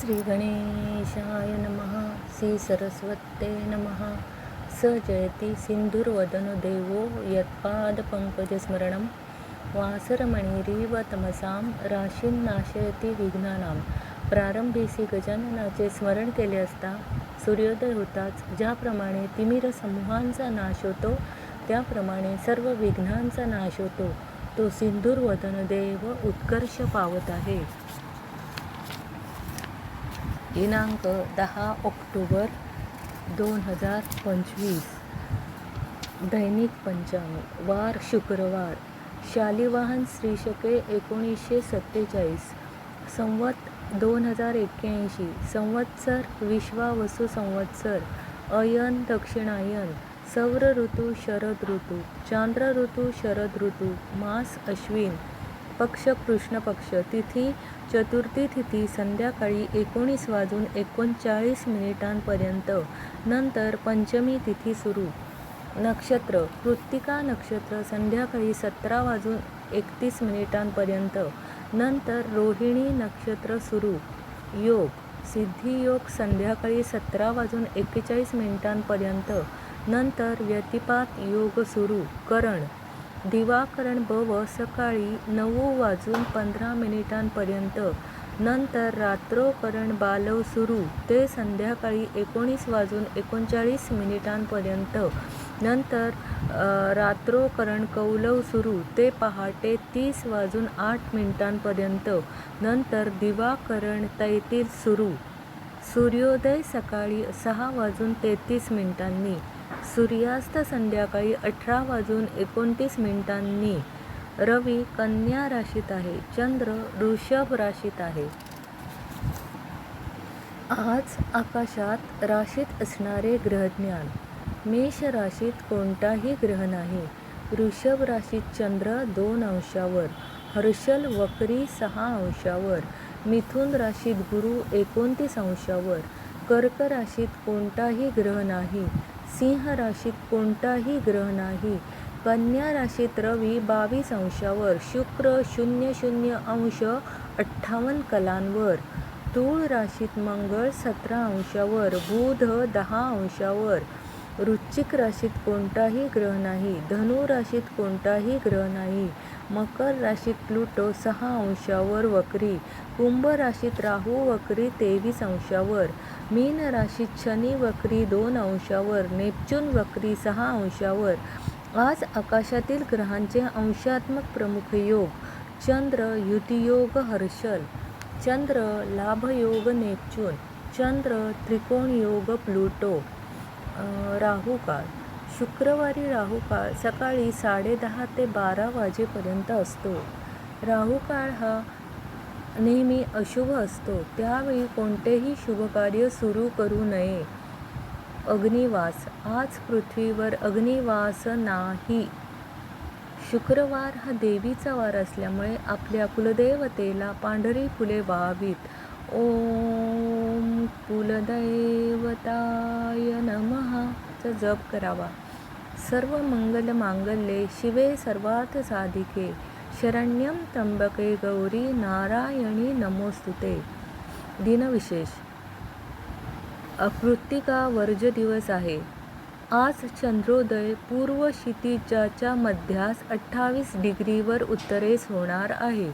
श्री गणेशाय नमः. श्री सरस्वते नमः. स जयति सिन्धुर्वदनो देवो यत्पादपङ्कजस्मरणं. वासरमणिरीव तमसां राशीं नाशयती विघ्नानां. प्रारंभीसी गजाननाचे स्मरण केले असता सूर्योदय होताच ज्याप्रमाणे तिमिर समूहांचा नाश होतो त्याप्रमाणे सर्व विघ्नांचा नाश होतो. तो सिंधुर्वदन देव उत्कर्ष पावत आहे. दिनांक दहा ऑक्टोबर दोन हजार पंचवीस. दैनिक पंचांग वार शुक्रवार शालिवाहन श्रीशके एकोणीसशे सत्तेचाळीस संवत दोन हजार एक्क्याऐंशी संवत्सर विश्वावसू संवत्सर अयन दक्षिणायन सौर ऋतू शरद ऋतू चांद्र ऋतू शरद ऋतू मास अश्विन पक्ष कृष्ण पक्ष. तिथी चतुर्थी तिथी संध्याकाळी एकोणीस वाजून एकोणचाळीस मिनिटांपर्यंत. नंतर पंचमी तिथी सुरू. नक्षत्र कृत्तिका नक्षत्र संध्याकाळी सतरा वाजून एकतीस मिनिटांपर्यंत. नंतर रोहिणी नक्षत्र सुरू. योग सिद्धियोग संध्याकाळी सतरा वाजून एक्केचाळीस मिनिटांपर्यंत. नंतर व्यतिपात योग सुरू. करण दिवाकरण बव सकाळी नऊ वाजून पंधरा मिनिटांपर्यंत. नंतर रात्रोकरण बालव सुरू. ते संध्याकाळी एकोणीस वाजून एकोणचाळीस मिनिटांपर्यंत. नंतर रात्रोकरण कौलव सुरू. ते पहाटे तीस वाजून आठ मिनिटांपर्यंत. नंतर दिवाकरण तैतील सुरू. सूर्योदय सकाळी सहा वाजून तेहतीस मिनिटांनी. सूर्यास्त संध्याकाळी अठरा वाजून एकोणतीस मिनिटांनी रवी कन्या राशीत आहे चंद्र ऋषभ राशीत आहे. आज आकाशात राशीत असणारे ग्रहज्ञान. मेष राशीत कोणताही ग्रह नाही. वृषभ राशीत चंद्र दोन अंशावर हर्षल वक्री सहा अंशावर मिथुन राशीत गुरु एकोणतीस अंशावर कर्क राशीत कोणताही ग्रह नाही. सिंह राशीत कोणताही ग्रह नाही. कन्या राशीत रवी बावीस अंशावर शुक्र शून्य शून्य अंश अठ्ठावन्न कलांवर तूळ राशीत मंगळ सतरा अंशावर बुध दहा अंशावर. वृश्चिक राशीत कोणताही ग्रह नाही धनु राशीत कोणताही ग्रह नाही. मकर राशीत प्लुटो सहा अंशावर वक्री कुंभ राशीत राहू वक्री तेवीस अंशावर मीन राशीत शनी वक्री दोन अंशावर नेपच्यून वक्री सहा अंशावर. आज आकाशातील ग्रहांचे अंशात्मक प्रमुख योग चंद्र युतियोग हर्षल. चंद्र लाभयोग नेपच्यून. चंद्र त्रिकोण योग प्लुटो राहुकाळ शुक्रवारी राहुकाळ सकाळी साडेदहा ते बारा वाजेपर्यंत असतो. राहुकाळ हा नेहमी अशुभ असतो. त्यावेळी कोणतेही शुभकार्य सुरू करू नये. अग्निवास आज पृथ्वीवर अग्निवास नाही. शुक्रवार हा देवीचा वार असल्यामुळे आपल्या कुलदेवतेला पांढरी फुले व्हावीत. ओम कुलदैवताय नमःचा जप करावा. सर्व मंगल मांगल्ये शिवे सर्वार्थ साधिके शरण्यम त्र्यंबके गौरी नारायणी नमोस्तुते। दिनविशेष। अकृत्तिका वर्ज दिवस आहे। आज चंद्रोदय पूर्व क्षितिजाच्या मध्यास अठ्ठावीस डिग्रीवर उत्तरेस होणार आहे।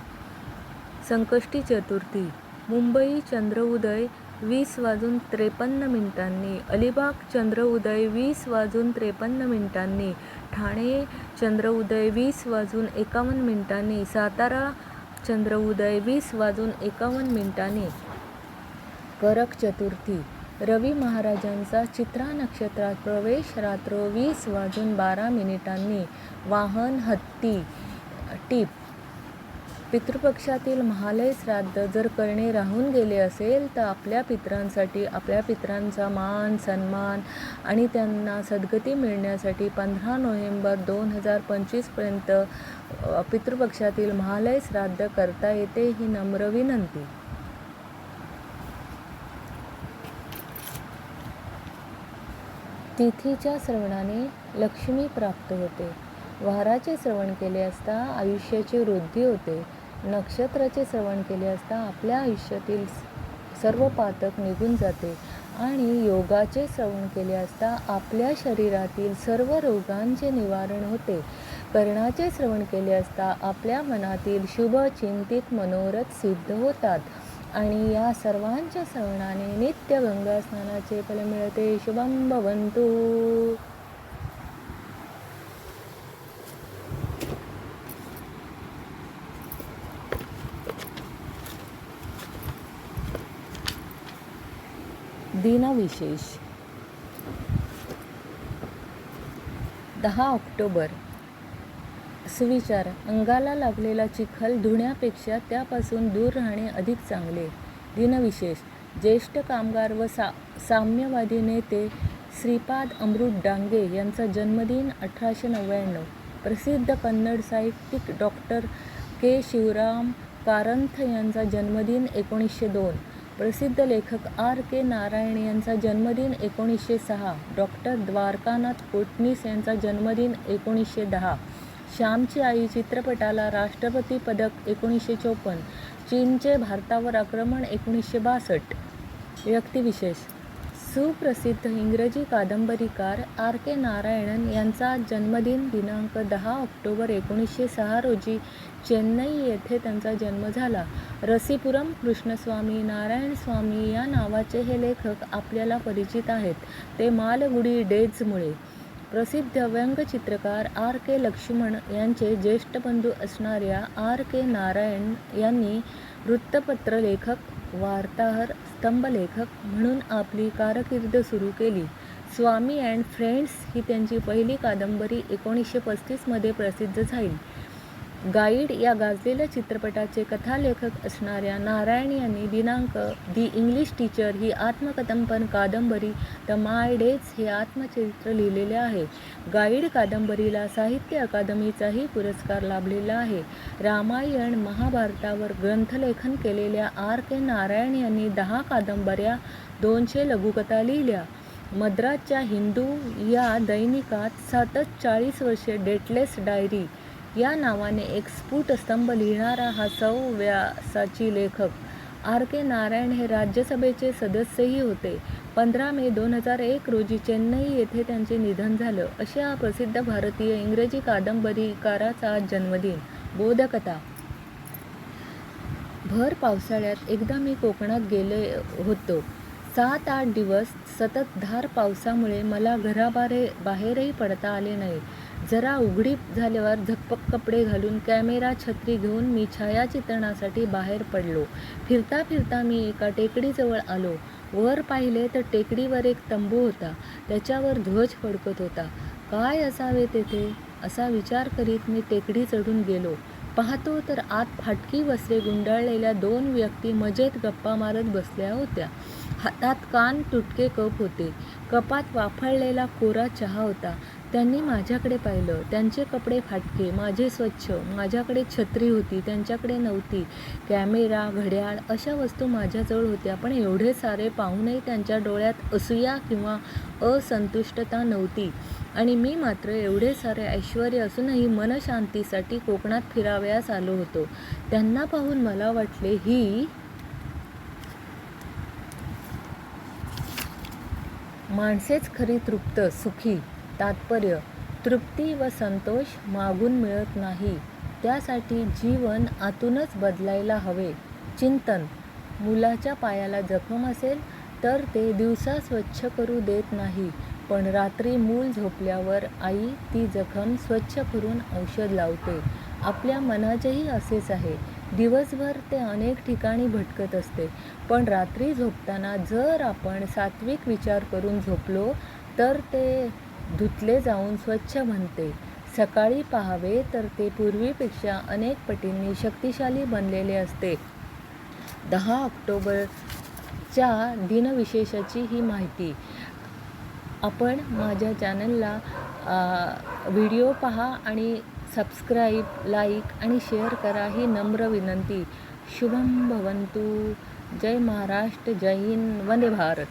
संकष्टी चतुर्थी मुंबई चंद्रउदय वीस वाजून त्रेपन्न मिनिटांनी. अलिबाग चंद्रउदय वीस वाजून त्रेपन्न मिनिटांनी. ठाणे चंद्रउदय वीस वाजून एकावन्न मिनिटांनी. सातारा चंद्रउदय वीस वाजून एकावन्न मिनिटांनी. करक चतुर्थी. रवी महाराजांचा चित्रा नक्षत्रात प्रवेश रात्र वीस वाजून बारा मिनिटांनी. वाहन हत्ती टीप. पितृपक्षातील महालय श्राद्ध जर करणे राहून गेले असेल तर आपल्या पित्रांसाठी आपल्या पितरांचा मान सन्मान आणि त्यांना सद्गती मिळण्यासाठी पंधरा नोव्हेंबर दोन हजार पंचवीसपर्यंत पितृपक्षातील महालय श्राद्ध करता येते ही नम्र विनंती. तिथीच्या श्रवणाने लक्ष्मी प्राप्त होते. वाराचे श्रवण केले असता आयुष्याची वृद्धी होते. नक्षत्राचे श्रवण केले असता आपल्या आयुष्यातील सर्व पातक निघून जाते आणि योगाचे श्रवण केले असता आपल्या शरीरातील सर्व रोगांचे निवारण होते. कर्णाचे श्रवण केले असता आपल्या मनातील शुभ चिंतित मनोरथ सिद्ध होतात आणि या सर्वांच्या श्रवणाने नित्य गंगा स्नानाचे फल मिळते. शुभम भवंतू. दिनविशेष. दहा ऑक्टोबर. सुविचार. अंगाला लागलेला चिखल धुण्यापेक्षा त्यापासून दूर राहणे अधिक चांगले. दिनविशेष. ज्येष्ठ कामगार व सा साम्यवादी नेते श्रीपाद अमृत डांगे यांचा जन्मदिन अठराशे नव्याण्णव. प्रसिद्ध कन्नड साहित्यिक डॉक्टर के. शिवराम कारंथ यांचा जन्मदिन एकोणीसशे दोन. प्रसिद्ध लेखक आर के नारायण यांचा जन्मदिन एकोणीसशे सहा. डॉक्टर द्वारकानाथ कोटणीस यांचा जन्मदिन एकोणीसशे दहा. श्यामची आई चित्रपटाला राष्ट्रपती पदक एकोणीसशे चोपन्न. चीनचे भारतावर आक्रमण एकोणीसशे बासष्ट. व्यक्तिविशेष. सुप्रसिद्ध इंग्रजी कादंबरीकार आर के नारायणन यांचा जन्मदिन दिनांक दहा ऑक्टोबर एकोणीसशे सहा रोजी चेन्नई येथे त्यांचा जन्म झाला. रसीपुरम कृष्णस्वामी नारायणस्वामी या नावाचे हे लेखक आपल्याला परिचित आहेत. ते मालगुडी डेजमुळे. प्रसिद्ध व्यंगचित्रकार आर के लक्ष्मण यांचे ज्येष्ठ बंधू असणाऱ्या आर के नारायण यांनी वृत्तपत्र लेखक वार्ताहर स्तंभलेखक म्हणून आपली कारकीर्द सुरू केली. स्वामी अँड फ्रेंड्स ही त्यांची पहिली कादंबरी एकोणीसशे पस्तीसमध्ये प्रसिद्ध झाली. गाईड या गाजलेल्या चित्रपटाचे कथालेखक असणाऱ्या नारायण यांनी दिनांक दी इंग्लिश टीचर ही आत्मकथनपण कादंबरी द माय डेज हे आत्मचरित्र लिहिलेले आहे. गाईड कादंबरीला साहित्य अकादमीचाही पुरस्कार लाभलेला आहे. रामायण महाभारतावर ग्रंथलेखन केलेल्या आर के नारायण यांनी दहा कादंबऱ्या दोनशे लघुकथा लिहिल्या. मद्रासच्या हिंदू या दैनिकात सतत चाळीस वर्षे डेटलेस डायरी या नावाने एक स्फुट स्तंभ लिहिणारा हा सौ व्यासाची लेखक. आर. के. नारायण हे राज्यसभेचे सदस्यही होते. पंधरा मे दोन हजार एक रोजी चेन्नई येथे त्यांचे निधन झालं. अशा प्रसिद्ध भारतीय इंग्रजी कादंबरीकाराचा आज जन्मदिन. बोधकथा. भर पावसाळ्यात एकदा मी कोकणात गेले होतो. सात आठ दिवस सतत धार पावसामुळे मला घराबारे बाहेरही पडता आले नाही. जरा उघडीप झाल्यावर झकपक कपडे घालून कॅमेरा छत्री घेऊन मी छायाचित्रणासाठी बाहेर पडलो. फिरता फिरता मी एका टेकडीजवळ आलो. वर पाहिले तर टेकडीवर एक तंबू होता. त्याच्यावर ध्वज फडकत होता. काय असावे तेथे? असा विचार करीत मी टेकडी चढून गेलो. पाहतो तर आत फाटकी वस्त्रे गुंडाळलेल्या दोन व्यक्ती मजेत गप्पा मारत बसल्या होत्या. हातात कान तुटके कप होते. कपात वाफळलेला कोरा चहा होता. त्यांनी माझ्याकडे पाहिलं. त्यांचे कपडे फाटके. माझे स्वच्छ. माझ्याकडे छत्री होती. त्यांच्याकडे नव्हती. कॅमेरा घड्याळ अशा वस्तू माझ्याजवळ होत्या. पण एवढे सारे पाहूनही त्यांच्या डोळ्यात असूया किंवा असंतुष्टता नव्हती. आणि मी मात्र एवढे सारे ऐश्वर असूनही मनशांतीसाठी कोकणात फिरावयास आलो होतो. त्यांना पाहून मला वाटले ही माणसेच खरी तृप्त सुखी तात्पर्य तृप्ती व संतोष मागून मिळत नाही. त्यासाठी जीवन आतूनच बदलायला हवे. चिंतन. मुलाच्या पायाला जखम असेल तर ते दिवसा स्वच्छ करू देत नाही पण रात्री मूल झोपल्यावर आई ती जखम स्वच्छ करून औषध लावते. आपल्या मनाचेही असेच आहे. दिवसभर ते अनेक ठिकाणी भटकत असते. पण रात्री झोपताना जर आपण सात्विक विचार करून झोपलो तर ते धुतले जाऊन स्वच्छ बनते. सकाळी पाहावे तर ते पूर्वीपेक्षा अनेक पटींनी शक्तिशाली बनलेले असते. दहा ऑक्टोबरच्या दिनविशेषाची ही माहिती. आपण माझ्या चॅनलला व्हिडिओ पहा आणि सबस्क्राईब लाईक आणि शेअर करा ही नम्र विनंती. शुभम भवंतू जय महाराष्ट्र जय हिंद. वंदे भारत.